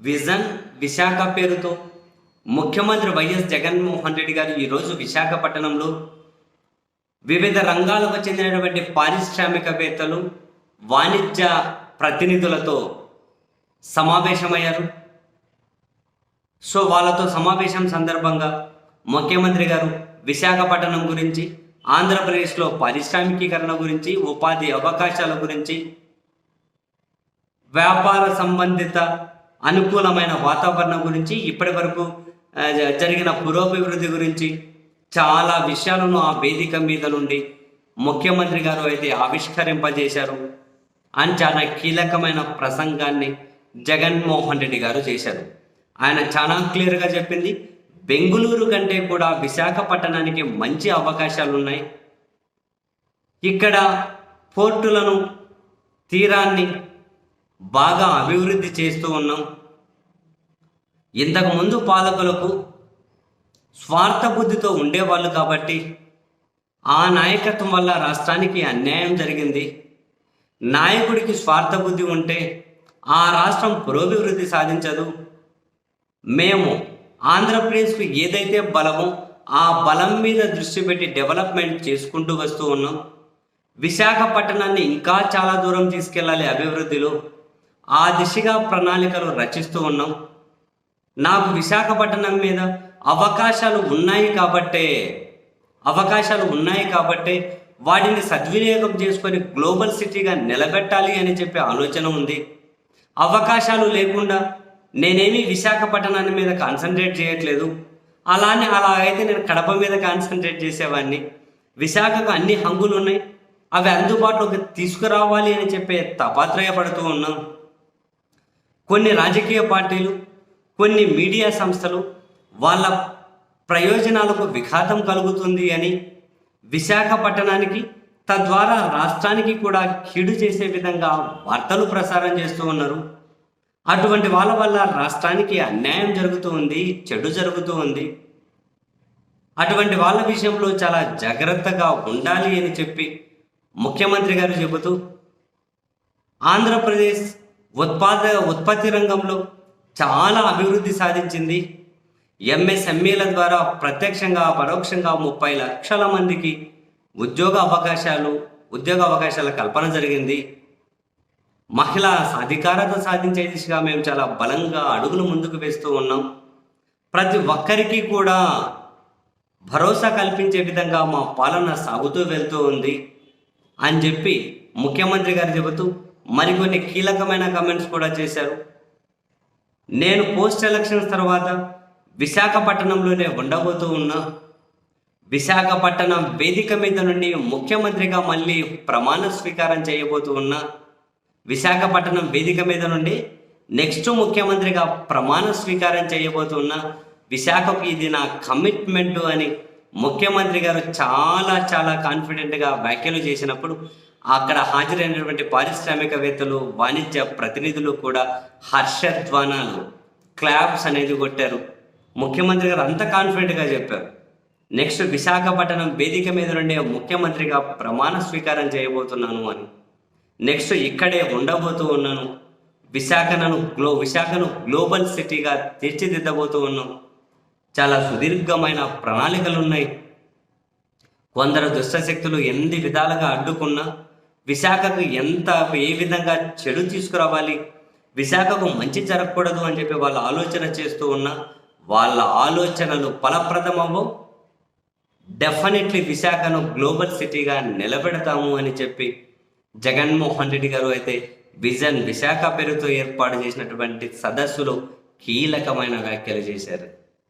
Vision Visakha పేరుతో ముఖ్యమంత్రి YS Jaganmohan Reddy గారు ఈరోజు విశాఖపట్నంలో వివిధ రంగాలకు చెందినటువంటి పారిశ్రామికవేత్తలు వాణిజ్య ప్రతినిధులతో సమావేశమయ్యారు. సో వాళ్ళతో సమావేశం సందర్భంగా ముఖ్యమంత్రి గారు విశాఖపట్నం గురించి ఆంధ్రప్రదేశ్లో పారిశ్రామికీకరణ గురించి ఉపాధి అవకాశాల గురించి వ్యాపార సంబంధిత అనుకూలమైన వాతావరణం గురించి ఇప్పటి వరకు జరిగిన పురోభివృద్ధి గురించి చాలా విషయాలను ఆ వేదిక మీద నుండి ముఖ్యమంత్రి గారు అయితే ఆవిష్కరింపజేశారు. అని చాలా కీలకమైన ప్రసంగాన్ని జగన్మోహన్ రెడ్డి గారు చేశారు. ఆయన చాలా క్లియర్గా చెప్పింది బెంగుళూరు కంటే కూడా విశాఖపట్నానికి మంచి అవకాశాలు ఉన్నాయి. ఇక్కడ పోర్టులను తీరాన్ని బాగా అభివృద్ధి చేస్తూ ఉన్నాం. ఇంతకుముందు పాలకులకు స్వార్థ బుద్ధితో ఉండేవాళ్ళు కాబట్టి ఆ నాయకత్వం వల్ల రాష్ట్రానికి అన్యాయం జరిగింది. నాయకుడికి స్వార్థ బుద్ధి ఉంటే ఆ రాష్ట్రం పురోభివృద్ధి సాధించదు. మేము ఆంధ్రప్రదేశ్కు ఏదైతే బలమో ఆ బలం మీద దృష్టి పెట్టి డెవలప్మెంట్ చేసుకుంటూ వస్తూ ఉన్నాం. విశాఖపట్నాన్ని ఇంకా చాలా దూరం తీసుకెళ్ళాలి అభివృద్ధిలో. ఆ దిశగా ప్రణాళికలు రచిస్తూ ఉన్నాం. నాకు విశాఖపట్నం మీద అవకాశాలు ఉన్నాయి కాబట్టే అవకాశాలు ఉన్నాయి కాబట్టే వాటిని సద్వినియోగం చేసుకొని గ్లోబల్ సిటీగా నిలబెట్టాలి అని చెప్పే ఆలోచన ఉంది. అవకాశాలు లేకుండా నేనేమి విశాఖపట్నాన్ని మీద కాన్సన్ట్రేట్ చేయట్లేదు. అలానే అలా అయితే నేను కడప మీద కాన్సన్ట్రేట్ చేసేవాడిని విశాఖకు అన్ని హంగులు ఉన్నాయి అవి అందుబాటులోకి తీసుకురావాలి అని చెప్పే తపాత్రయపడుతూ ఉన్నాం. కొన్ని రాజకీయ పార్టీలు కొన్ని మీడియా సంస్థలు వాళ్ళ ప్రయోజనాలకు విఘాతం కలుగుతుంది అని విశాఖపట్టణానికి తద్వారా రాష్ట్రానికి కూడా కీడు చేసే విధంగా వార్తలు ప్రసారం చేస్తూ ఉన్నారు. అటువంటి వాళ్ళ వల్ల రాష్ట్రానికి అన్యాయం జరుగుతూ ఉంది చెడు జరుగుతూ ఉంది. అటువంటి వాళ్ళ విషయంలో చాలా జాగ్రత్తగా ఉండాలి అని చెప్పి ముఖ్యమంత్రి గారు చెబుతూ ఆంధ్రప్రదేశ్ ఉత్పాద ఉత్పత్తి రంగంలో చాలా అభివృద్ధి సాధించింది. ఎంఎస్ఎంఈల ద్వారా ప్రత్యక్షంగా పరోక్షంగా ముప్పై లక్షల మందికి ఉద్యోగ అవకాశాలు ఉద్యోగ అవకాశాల కల్పన జరిగింది. మహిళా సాధికారత సాధించే దిశగా మేము చాలా బలంగా అడుగులు ముందుకు వేస్తూ ఉన్నాం. ప్రతి ఒక్కరికి కూడా భరోసా కల్పించే విధంగా మా పాలన సాగుతూ వెళ్తూ ఉంది అని చెప్పి ముఖ్యమంత్రి గారు చెబుతూ మరికొన్ని కీలకమైన కమెంట్స్ కూడా చేశారు. నేను పోస్ట్ ఎలక్షన్స్ తర్వాత విశాఖపట్నంలోనే ఉండబోతూ ఉన్నా. విశాఖపట్నం వేదిక మీద నుండి ముఖ్యమంత్రిగా మళ్ళీ ప్రమాణ స్వీకారం చేయబోతూ ఉన్నా. విశాఖపట్నం వేదిక మీద నుండి నెక్స్ట్ ముఖ్యమంత్రిగా ప్రమాణ స్వీకారం చేయబోతున్నా విశాఖకు ఇది నా కమిట్మెంట్ అని ముఖ్యమంత్రి గారు చాలా చాలా కాన్ఫిడెంట్గా వ్యాఖ్యలు చేసినప్పుడు అక్కడ హాజరైనటువంటి పారిశ్రామికవేత్తలు వాణిజ్య ప్రతినిధులు కూడా హర్షధ్వానాలు క్లాప్స్ అనేది కొట్టారు. ముఖ్యమంత్రి గారు అంత కాన్ఫిడెంట్గా చెప్పారు. నెక్స్ట్ విశాఖపట్నం వేదిక మీద నుండే ముఖ్యమంత్రిగా ప్రమాణ స్వీకారం చేయబోతున్నాను అని. నెక్స్ట్ ఇక్కడే ఉండబోతూ ఉన్నాను. విశాఖను గ్లో విశాఖను గ్లోబల్ సిటీగా తీర్చిదిద్దబోతూ ఉన్నాను చాలా సుదీర్ఘమైన ప్రణాళికలు ఉన్నాయి. కొందరు దుష్టశక్తులు ఎన్ని విధాలుగా అడ్డుకున్నా విశాఖకు ఎంత ఏ విధంగా చెడు తీసుకురావాలి? విశాఖకు మంచి జరగకూడదు అని చెప్పి వాళ్ళ ఆలోచన చేస్తూ ఉన్న వాళ్ళ ఆలోచనలు ఫలప్రదమవు డెఫినెట్లీ విశాఖను గ్లోబల్ సిటీగా నిలబెడతాము అని చెప్పి జగన్మోహన్ రెడ్డి గారు అయితే విజన్ విశాఖ పేరుతో ఏర్పాటు చేసినటువంటి సదస్సులో కీలకమైన వ్యాఖ్యలు చేశారు.